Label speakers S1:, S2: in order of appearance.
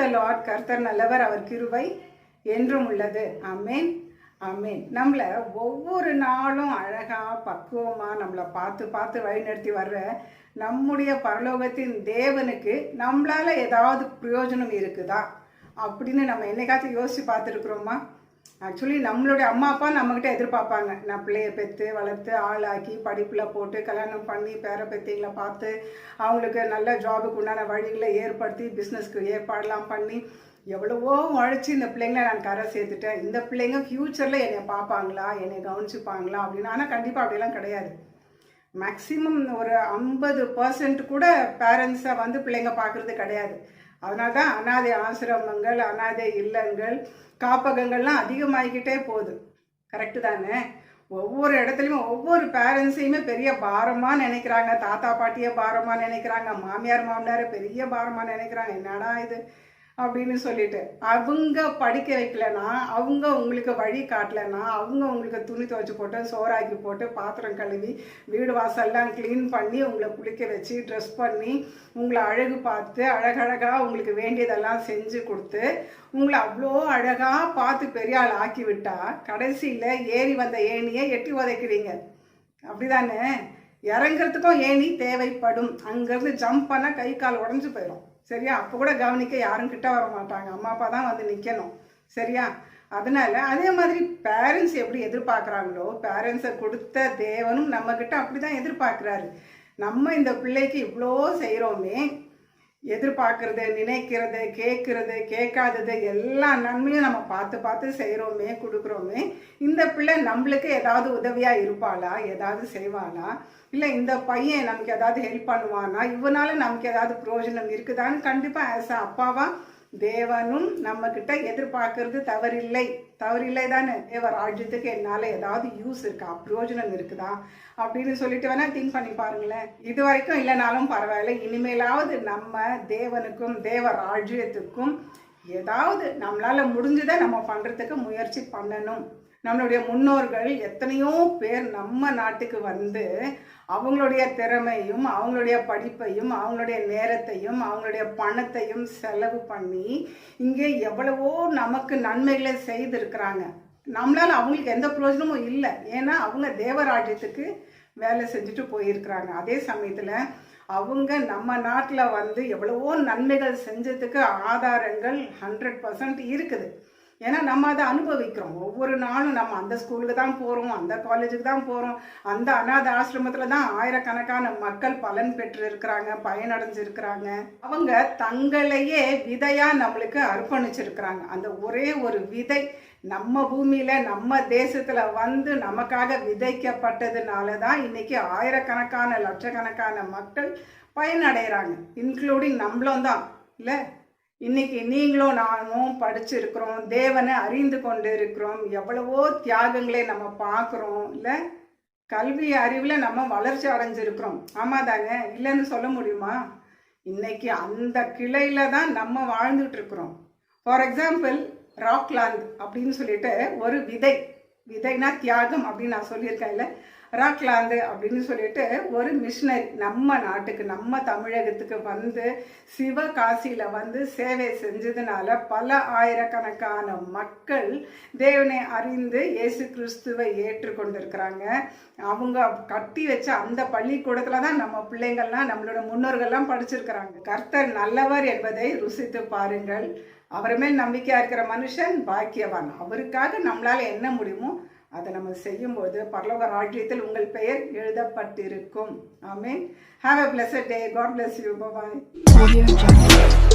S1: த Lord கர்த்தர் நல்லவர் அவர் கிருவை என்றும் உள்ளது. அமேன் அமேன் நம்மளை ஒவ்வொரு நாளும் அழகாக பக்குவமாக நம்மளை பார்த்து பார்த்து வழிநடத்தி வர்ற நம்முடைய பரலோகத்தின் தேவனுக்கு நம்மளால் ஏதாவது பிரயோஜனம் இருக்குதா? அப்படின்னு நம்ம என்னைக்காச்சும் யோசித்து பார்த்துருக்குறோமா? ஆக்சுவலி நம்மளுடைய அம்மா அப்பா நம்மக்கிட்ட எதிர்பார்ப்பாங்க. நான் பிள்ளைய பெற்று வளர்த்து ஆளாக்கி படிப்பில் போட்டு கல்யாணம் பண்ணி பேர பெத்திங்களை பார்த்து அவங்களுக்கு நல்ல ஜாபுக்கு உண்டான வழிகளை ஏற்படுத்தி பிஸ்னஸ்க்கு ஏற்பாடெல்லாம் பண்ணி எவ்வளவோ உழைச்சி இந்த பிள்ளைங்களை நான் கரை சேர்த்துட்டேன். இந்த பிள்ளைங்க ஃப்யூச்சரில் என்னை பார்ப்பாங்களா? என்னை கவனிச்சுப்பாங்களா? அப்படின்னு. ஆனால் கண்டிப்பாக அப்படிலாம் கிடையாது. மேக்ஸிமம் ஒரு ஐம்பது பர்சன்ட் கூட பேரண்ட்ஸை வந்து பிள்ளைங்க பார்க்குறது கிடையாது. அதனால தான் அனாதை ஆசிரமங்கள் அனாதை இல்லங்கள் காப்பகங்கள்லாம் அதிகமாகிக்கிட்டே போகுது. கரெக்டு தானே? ஒவ்வொரு இடத்துலையும் ஒவ்வொரு பேரண்ட்ஸையுமே பெரிய பாரமாக நினைக்கிறாங்க. தாத்தா பாட்டியை பாரமாக நினைக்கிறாங்க. மாமியார் மாமனாரை பெரிய பாரமாக நினைக்கிறாங்க. என்னடா இது? அப்படின்னு சொல்லிட்டு அவங்க படிக்க வைக்கலனா அவங்க உங்களுக்கு வழி காட்டலைன்னா அவங்க உங்களுக்கு துணி துவைச்சி போட்டு சோறாக்கி போட்டு பாத்திரம் கழுவி வீடு வாசல்லாம் க்ளீன் பண்ணி உங்களை குளிக்க வச்சு ட்ரெஸ் பண்ணி உங்களை அழகு பார்த்து அழகழகாக உங்களுக்கு வேண்டியதெல்லாம் செஞ்சு கொடுத்து உங்களை அவ்வளோ அழகாக பார்த்து பெரிய ஆள் ஆக்கி விட்டா கடைசியில் ஏறி வந்த ஏணியை எட்டி உதைக்கிறீங்க. அப்படிதானே? இறங்குறதுக்கும் ஏணி தேவைப்படும். அங்கேருந்து ஜம்ப் பண்ணால் கை கால் உடஞ்சி போயிடும் சரியா? அப்போ கூட கவனிக்க யாரும் கிட்ட வர மாட்டாங்க. அம்மா அப்பா தான் வந்து நிற்கணும் சரியா? அதனால அதே மாதிரி பேரண்ட்ஸ் எப்படி எதிர்பார்க்குறாங்களோ பேரண்ட்ஸை கொடுத்த தேவனும் நம்மக்கிட்ட அப்படி தான் எதிர்பார்க்குறாரு. நம்ம இந்த பிள்ளைக்கு இவ்வளோ செய்கிறோமே எதிர்பார்க்கறது நினைக்கிறது கேட்கறது கேட்காதது எல்லா நன்மையும் நம்ம பார்த்து பார்த்து செய்கிறோமே கொடுக்குறோமே. இந்த பிள்ளை நம்மளுக்கு ஏதாவது உதவியாக இருப்பாளா? ஏதாவது செய்வாளா? இல்லை இந்த பையன் நமக்கு ஏதாவது ஹெல்ப் பண்ணுவானா? இவனால நமக்கு ஏதாவது பிரயோஜனம் இருக்குதான்னு கண்டிப்பாக ஆஸ் அப்பாவா தேவனும் நம்மக்கிட்ட எதிர்பார்க்கறது தவறில்லை. தவறில்லை தானே? ஏ ராஜ்யத்துக்கு என்னால் ஏதாவது யூஸ் இருக்கா? பிரயோஜனம் இருக்குதா? அப்படின்னு சொல்லிட்டு வேணால் திங்க் பண்ணி பாருங்களேன். இது வரைக்கும் இல்லைனாலும் பரவாயில்ல. இனிமேலாவது நம்ம தேவனுக்கும் தேவ ராஜ்யத்துக்கும் ஏதாவது நம்மளால முடிஞ்சதை நம்ம பண்ணுறதுக்கு முயற்சி பண்ணணும். நம்மளுடைய முன்னோர்கள் எத்தனையோ பேர் நம்ம நாட்டுக்கு வந்து அவங்களுடைய திறமையும் அவங்களுடைய படிப்பையும் அவங்களுடைய நேரத்தையும் அவங்களுடைய பணத்தையும் செலவு பண்ணி இங்கே எவ்வளவோ நமக்கு நன்மைகளை செய்திருக்கிறாங்க. நம்மளால் அவங்களுக்கு எந்த பிரயோஜனமும் இல்லை. ஏன்னா அவங்க தேவராஜ்யத்துக்கு வேலை செஞ்சுட்டு போயிருக்கிறாங்க. அதே சமயத்தில் அவங்க நம்ம நாட்டில் வந்து எவ்வளவோ நன்மைகள் செஞ்சதுக்கு ஆதாரங்கள் ஹண்ட்ரட் பர்சன்ட் இருக்குது. ஏன்னா நம்ம அதை அனுபவிக்கிறோம். ஒவ்வொரு நாளும் நம்ம அந்த ஸ்கூலுக்கு தான் போகிறோம் அந்த காலேஜுக்கு தான் போகிறோம் அந்த அநாத ஆசிரமத்தில் தான் ஆயிரக்கணக்கான மக்கள் பலன் பெற்று இருக்கிறாங்க பயனடைஞ்சிருக்கிறாங்க. அவங்க தங்களையே விதையாக நம்மளுக்கு அர்ப்பணிச்சிருக்கிறாங்க. அந்த ஒரே ஒரு விதை நம்ம பூமியில் நம்ம தேசத்தில் வந்து நமக்காக விதைக்கப்பட்டதுனால தான் இன்னைக்கு ஆயிரக்கணக்கான லட்சக்கணக்கான மக்கள் பயனடைகிறாங்க. இன்க்ளூடிங் நம்மளும் தான். இல்லை? இன்னைக்கு நீங்களும் நானும் படிச்சிருக்கிறோம் தேவனை அறிந்து கொண்டு இருக்கிறோம் எவ்வளவோ தியாகங்களை நம்ம பார்க்குறோம். இல்லை கல்வி அறிவில் நம்ம வளர்ச்சி அடைஞ்சிருக்கிறோம். ஆமாம் தாங்க இல்லைன்னு சொல்ல முடியுமா? இன்னைக்கு அந்த கிளையில தான் நம்ம வாழ்ந்துட்டு இருக்கிறோம். ஃபார் எக்ஸாம்பிள் ராக்லாந்து அப்படின்னு சொல்லிட்டு ஒரு விதை. விதைனா தியாகம் அப்படின்னு நான் சொல்லியிருக்கேன் இல்லை ராக்லாந்து அப்படின்னு சொல்லிட்டு ஒரு மிஷினரி நம்ம நாட்டுக்கு நம்ம தமிழகத்துக்கு வந்து சிவகாசியில் வந்து சேவை செஞ்சதுனால பல ஆயிரக்கணக்கான மக்கள் தேவனை அறிந்து இயேசு கிறிஸ்துவை ஏற்றுக்கொண்டிருக்கிறாங்க. அவங்க கட்டி வச்ச அந்த பள்ளிக்கூடத்தில் தான் நம்ம பிள்ளைங்கள்லாம் நம்மளோட முன்னோர்கள்லாம் படிச்சிருக்கிறாங்க. கர்த்தர் நல்லவர் என்பதை ருசித்து பாருங்கள். அவர் மேல் நம்பிக்கையாக இருக்கிற மனுஷன் பாக்கியவான். அவருக்காக நம்மளால் என்ன முடியுமோ அதை நம்ம செய்யும்போது பரலோக ராஜ்யத்தில் உங்கள் பெயர் எழுதப்பட்டிருக்கும். ஆமீன். Have a blessed day God bless you bye